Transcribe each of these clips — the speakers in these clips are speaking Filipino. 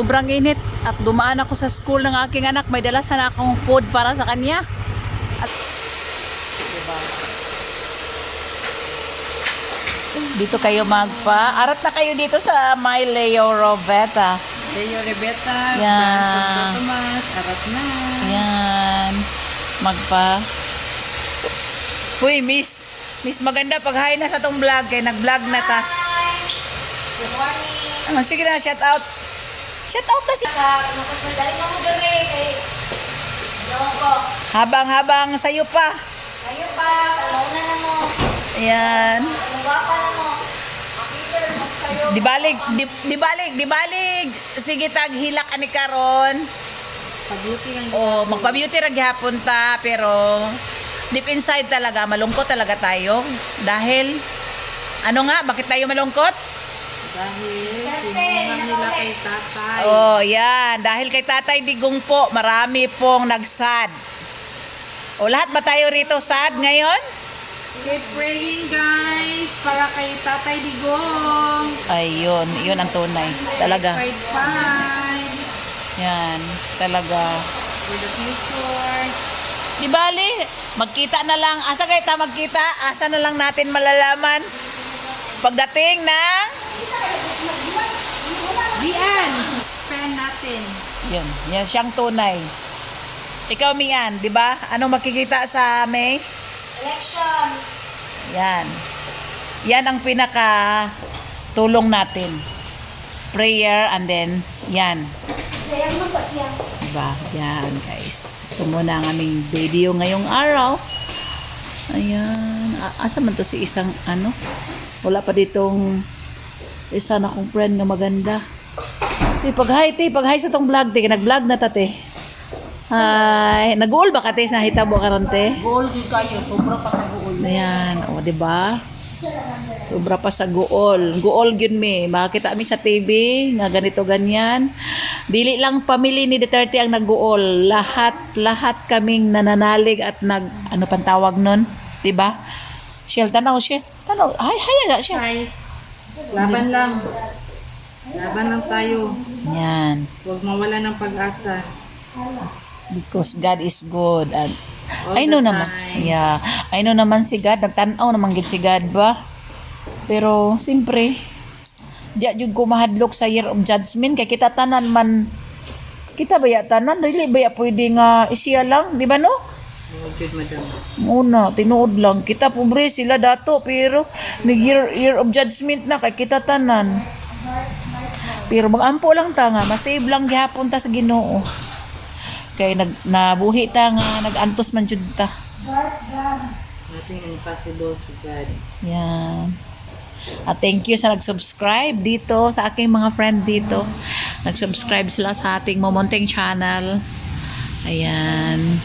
Sobrang init at dumaan ako sa school ng aking anak. May dala sana akong food para sa kanya. At, diba? Dito kayo magpa. Arat na kayo dito sa My Leo Roveta. Leo. Francis Tomas, Arat na. Ayan. Magpa. Uy, miss. Miss, maganda pag hi na sa tong vlog. Kaya nag-vlog na ta. Good morning. Ah, sige na, shout out. Shout out na si... Habang-habang sa'yo pa. Kayo pa, kalauna na mo. Ayan. Ang gwapa na mo. Di balig, di, di balig, di balig. Sige tag hilak ani karon. Pabuti lang. O magpa-beauty ra gihapon ta pero deep inside talaga malungkot talaga tayo dahil ano nga bakit tayo malungkot? Dahil nila kay tatay. Oh, yan. Dahil kay Tatay Digong po, marami pong nagsad. O lahat ba tayo rito sad ngayon? Keep praying guys para kay tatay Digong. Ayun, yun ang tunay. Talaga. Fight fight Yan, talaga. for the future. Di bali, magkita na lang. Asa kayo ta magkita? Asa na lang natin malalaman? Pagdating ng... Bian! Pen natin. Yun, yan siyang tunay. Ikaw, Mian, di ba? Anong makikita sa May? Election. Yan. Yan ang pinaka tulong natin. Prayer and then yan. Yan? Diba? Yan, guys. Ito muna ang aming video ngayong araw. Ayan. Asa man to si isang ano? Wala pa ditong isa na kong friend na maganda. Ti, pag hi, ti, pag hi sa tong vlog, ti, nag-vlog na ta, ti. Hi. Nag-uol ba ka, ti, sa hitabo karon, te? Goal din kayo, sobra pa sa goal. Ayan, o, di ba? Sobra pa sa guol. Guol gyud mi. Makita mi sa TV nga ganito ganyan. Dili lang pamilya ni Duterte ang nagguol. Lahat lahat kaming nananalig at nag ano pang tawag nun, 'di ba? Shell tanaw siya. Tanaw. Hay hay na siya. Hi. Laban lang. Laban lang tayo. Yan. Huwag mawala ng pag-asa. Because God is good and All I know naman. time. Yeah. I know naman si God. Nagtanaw naman gid si God ba? Pero, siyempre, di jud ko mahadlok sa year of judgment. Kay kita tanan man, kita ba ya tanan? Dili ba ya pwede nga isiya lang? Di ba no? Oh, good, madam. Muna, tinuod lang. Kita pobre sila dato. Pero, may year, year of judgment na kay kita tanan. Pero magampo lang ta nga. Masave lang gihapon ta sa ginoo. Kay nag, nabuhi ta nga, nagantos man jud ta. Nothing impossible to God. Yan. At thank you sa nag-subscribe dito, sa aking mga friend dito. Nag-subscribe sila sa ating Momonteng channel. Ayan.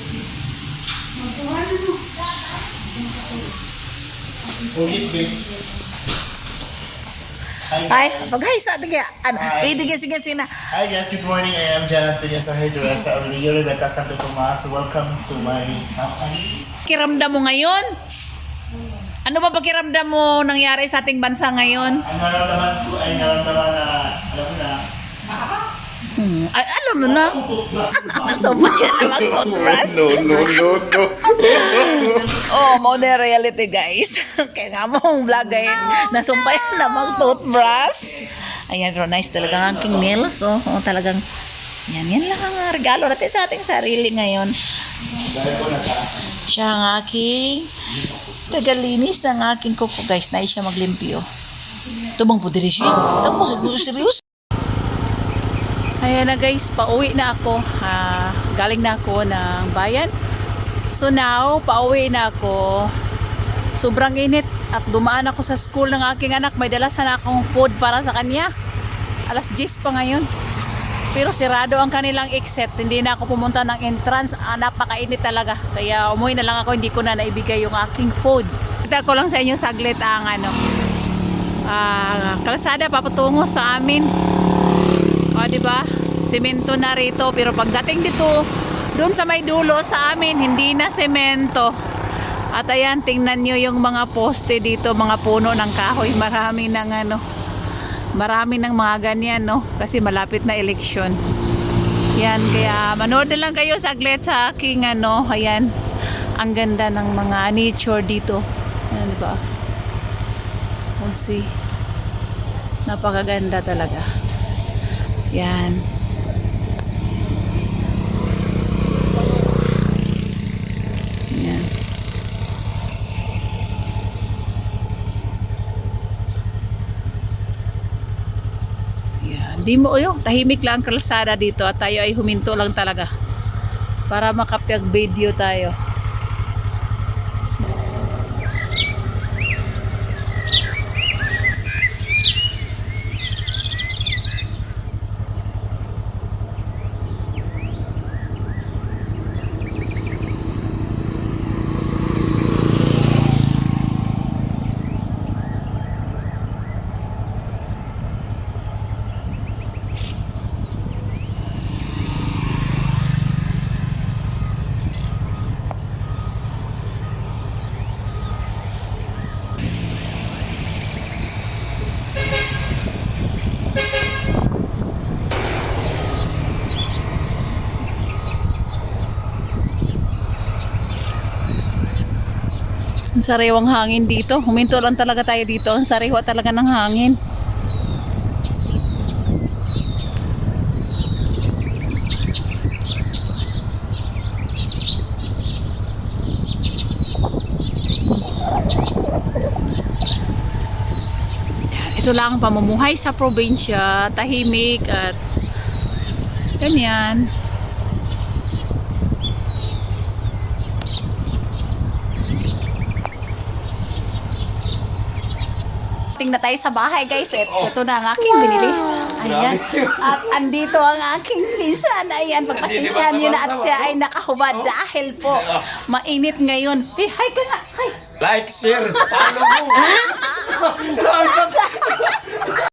Ay, pag-hi sa ating ano, Hi. sige, sige, sige na. Hi guys, good morning. I am Jan Antonio sa hairdresser of Leo Rebecca Santo Tomas. Welcome to my company. Pakiramdam mo ngayon? Ano ba pakiramdam mo nangyari sa ating bansa ngayon? Ang nararamdaman ko ay nararamdaman na, alam mo na, Hmm, ay, alam mo na. so? No, no, no, no. Oh, mo na reality guys. Kaya nga mong vlog ay nasumpayan na mag toothbrush. Ayan, pero nice talaga ang aking nails. Oh, oh talagang, yan, yan lang ang regalo natin sa ating sarili ngayon. Siya ang aking tagalinis ng aking kuko guys. Nice siya maglimpyo. Tubang po diri siya. Tapos, serious. Ayan na guys, pauwi na ako. Ah, galing na ako ng bayan. So now, pauwi na ako. Sobrang init at dumaan ako sa school ng aking anak. May dala sana akong food para sa kanya. Alas 10 pa ngayon. Pero sirado ang kanilang exit. Hindi na ako pumunta ng entrance. Ah, napakainit talaga. Kaya umuwi na lang ako. Hindi ko na naibigay yung aking food. Kita ko lang sa inyo saglit ang ano. Ah, kalsada papatungo sa amin. O, di ba? Semento na rito. Pero pagdating dito, doon sa may dulo sa amin, hindi na semento. At ayan, tingnan nyo yung mga poste dito, mga puno ng kahoy. Marami ng ano, Marami ng mga ganyan, no? Kasi malapit na eleksyon. Yan, kaya manood lang kayo saglit sa aking ano, ayan. Ang ganda ng mga nature dito. Ayan, di ba? Oh, see. Napakaganda talaga. Yan. Yan. Di mo, oh, tahimik lang ang kalsada dito at tayo ay huminto lang talaga para makapyag video tayo. Sariwang hangin dito. Huminto lang talaga tayo dito. Ang sariwa talaga ng hangin. Ito lang ang pamumuhay sa probinsya, tahimik at ganyan. Tingnan tayo sa bahay guys. Et, ito na ang aking binili. Ayan. At andito ang aking pinsan. Ayan, pagpasensyahan niyo na at siya ay nakahubad dahil po mainit ngayon. Eh, hi ka nga. Hi. Like, share, follow mo.